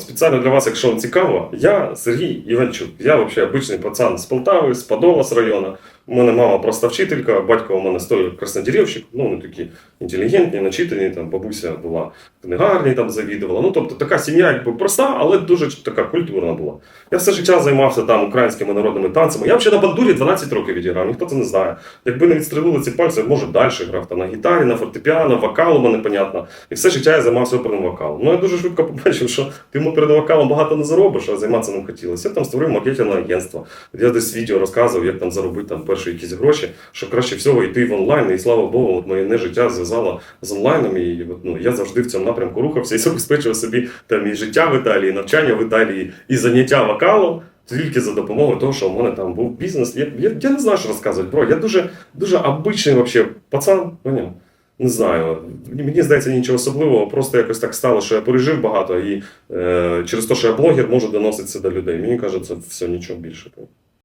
Спеціально для вас, якщо вам цікаво, я Сергій Іванчук. Я взагалі обичний пацан з Полтави, з Подола з району. У мене мама просто вчителька, батько у мене стоїть краснодерівщик, ну вони такі інтелігентні, начитані, там бабуся була книгарні, там завідувала. Ну тобто така сім'я, якби проста, але дуже така культурна була. Я все життя займався там українськими народними танцями. Я взагалі на бандурі 12 років відіграв, ніхто це не знає. Якби не відстрелили ці пальці, може далі грав там на гітарі, на фортепіано, вокал у мене понятно. І все життя я займався оперним вокалом. Ну я дуже швидко побачив, що ти йому перед вокалом багато не заробиш, а займатися ним хотілося. Я там створив макетне агентство. Я десь відео розказував, як там заробити там перші якісь гроші, що краще всього йти в онлайн. І слава Богу, от моє не життя зв'язало з онлайном. І ну, я завжди в цьому напрямку рухався і забезпечував собі там і життя в Італії, і навчання в Італії, і заняття вокалом. Тільки за допомогою того, що у мене там був бізнес. Я, я, я не знаю, що розказувати, бро. Я дуже, дуже обичний вообще пацан. Поняв? Не знаю. Мені здається, нічого особливого. Просто якось так стало, що я пережив багато, і е, через те, що я блогер, можу доносити це до людей. Мені кажеться, все, нічого більше.